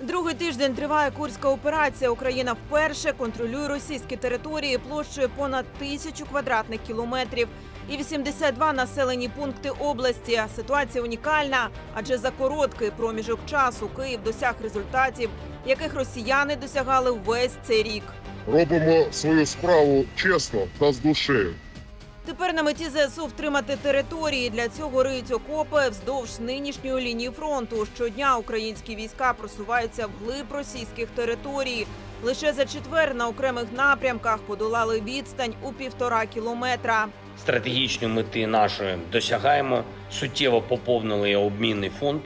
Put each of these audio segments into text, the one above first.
Другий тиждень триває курська операція. Україна вперше контролює російські території площею понад тисячу квадратних кілометрів і 82 населені пункти області. Ситуація унікальна, адже за короткий проміжок часу Київ досяг результатів, яких росіяни досягали весь цей рік. Робимо свою справу чесно та з душею. Тепер на меті ЗСУ втримати території. Для цього риють окопи вздовж нинішньої лінії фронту. Щодня українські війська просуваються вглиб російських територій. Лише за четвер на окремих напрямках подолали відстань у півтора кілометра. стратегічної мети нашої досягаємо, суттєво поповнили обмінний фонд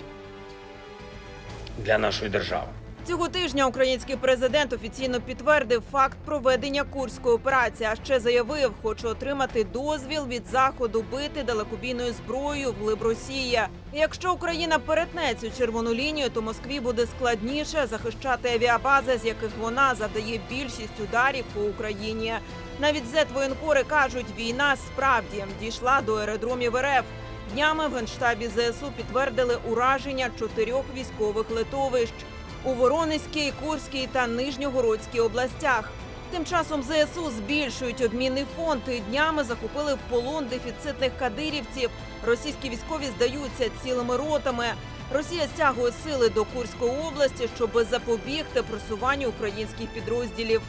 для нашої держави. Цього тижня український президент офіційно підтвердив факт проведення курської операції. А ще заявив, хоче отримати дозвіл від заходу бити далекобійною зброєю вглиб Росії. Якщо Україна перетне цю червону лінію, то Москві буде складніше захищати авіабази, з яких вона завдає більшість ударів по Україні. Навіть зет-воєнкори кажуть, війна справді дійшла до аеродромів РФ. Днями в генштабі ЗСУ підтвердили ураження чотирьох військових литовищ у Воронезькій, Курській та Нижньогородській областях. Тим часом ЗСУ збільшують обмінний фонд і днями захопили в полон дефіцитних кадирівців. Російські військові здаються цілими ротами. Росія стягує сили до Курської області, щоб запобігти просуванню українських підрозділів.